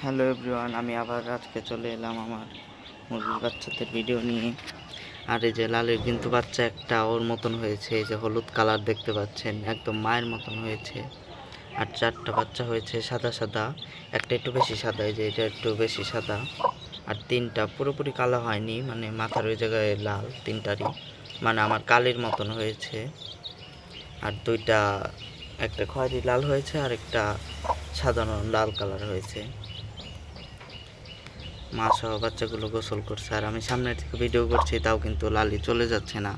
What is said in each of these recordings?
Hello everyone, আমি আবার আজকে চলে এলাম আমার মুরগির বাচ্চাদের ভিডিও নিয়ে। আর এই যে লালের কিন্তু বাচ্চা একটা ওর মতন হয়েছে, এই যে হলুদ কালার দেখতে পাচ্ছেন, একদম মায়ের মতন হয়েছে। আর চারটা বাচ্চা হয়েছে সাদা সাদা, একটা একটু বেশি সাদা, এই যে এটা একটু বেশি সাদা। আর তিনটা পুরোপুরি কালো হয়নি মানে মাথার ওই জায়গায় লাল তিনটারই মানে আমার কালির মতন হয়েছে। আর দুইটা, একটা খয়েরি লাল হয়েছে আর একটা সাধারণ লাল কালার হয়েছে। মা সহ বাচ্চাগুলো গোসল করছে। আর আমি সামনে থেকে ভিডিও করছি, তাও কিন্তু লালি চলে যাচ্ছে না।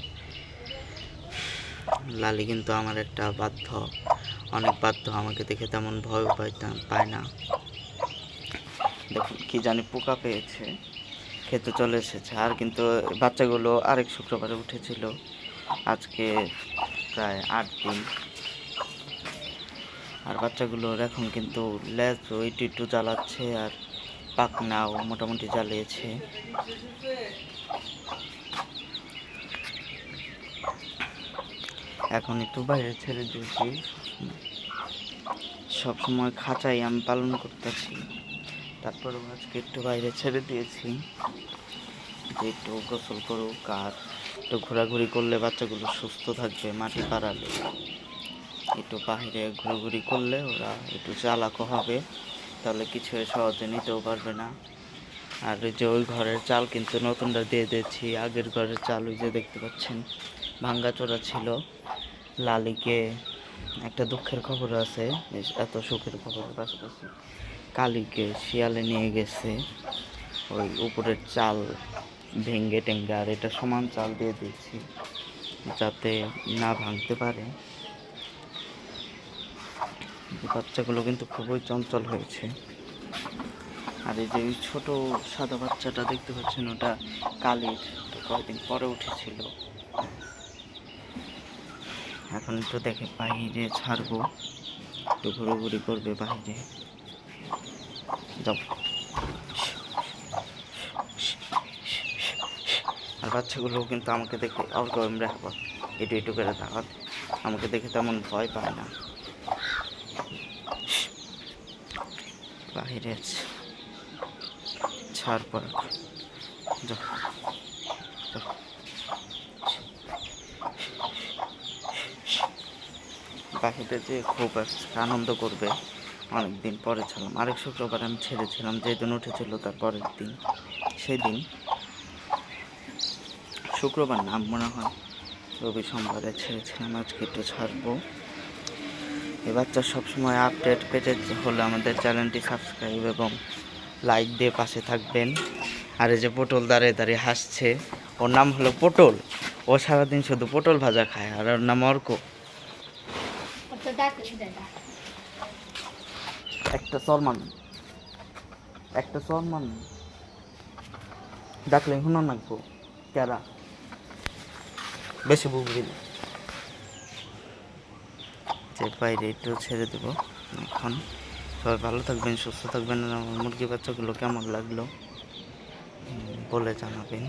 লালি কিন্তু আমার একটা বাধ্য, অনেক বাধ্য, আমাকে দেখে তেমন ভয়ও পাইতাম পায় না। দেখুন কি জানি পোকা পেয়েছে, খেতে চলে এসেছে। আর কিন্তু বাচ্চাগুলো আরেক শুক্রবারে উঠেছিল, আজকে প্রায় আট দিন। আর বাচ্চাগুলোর এখন কিন্তু লেজ ওইটু একটু জ্বালাচ্ছে, আর পাকনাও মোটামুটি জ্বালিয়েছে। এখন একটু বাইরে ছেড়ে দিয়েছি। সব সময় খাঁচাই আমি পালন করতেছি। তারপরেও আজকে একটু বাইরে ছেড়ে দিয়েছি। যে একটু গোসল করুক আর একটু ঘোরাঘুরি করলে বাচ্চাগুলো সুস্থ থাকবে মাটি পাড়ালে। একটু বাইরে ঘোরাঘুরি করলে ওরা একটু চালাকও হবে। তাহলে কিছু সহজে নিতেও পারবে না। আর ওই যে ওই ঘরের চাল কিন্তু নতুনটা দিয়ে দিয়েছি। আগের ঘরের চাল ওই যে দেখতে পাচ্ছেন ভাঙ্গাচোরা ছিল। লালিকে একটা দুঃখের খবর আছে এত সুখের খবরের পাশাপাশি। কালীকে শিয়ালে নিয়ে গেছে। ওই উপরের চাল ভেঙ্গে টেঙ্গে আর এটা সমান চাল দিয়ে দিয়েছি, যাতে না ভাঙতে পারে। বাচ্চাগুলো কিন্তু খুবই চঞ্চল হয়েছে। আর এই যে ছোট সাদা বাচ্চাটা দেখতে পাচ্ছেন, ওটা কালির কয়েকদিন পরে উঠেছিল। এখন একটু দেখে বাইরে ছাড়বো। একটু ঘুরোঘুরি করবে বাইরে। যাও। আর বাচ্চাগুলো কিন্তু আমাকে দেখে অল্প এমরা হব একটু একটু করে থাকা আমাকে দেখে তেমন ভয় পায় না। বাইরে আছে। ছাড় পর। বাহিরে যে খুব আনন্দ করবে। অনেক দিন পরে ছিলাম আরেক শুক্রবার আমি ছেড়েছিলাম, যেদিন উঠেছিল তার পরের দিন। সেদিন শুক্রবার নাম মনে হয় রবি সোমবারে ছেড়েছিলাম। আজকে একটু ছাড়বো। এ বাচ্চা সবসময় আপডেট পেতে হলে আমাদের চ্যানেলটি সাবস্ক্রাইব এবং লাইক দিয়ে পাশে থাকবেন। আর এই যে পটল দাঁড়িয়ে দাঁড়িয়ে হাসছে ওর নাম হলো পটল। ও সারাদিন শুধু পটল ভাজা খায় আর ওর নাম অর্ক। একটা সলমান একটা সলমান ডাকলে শুনো নাকবো কেরা? বেশি বুঝবি না। যে বাইরে একটু ছেড়ে দেব। এখন সবাই ভালো থাকবেন, সুস্থ থাকবেন। মুরগি বাচ্চাগুলো কেমন লাগল? বলে জানাবেন।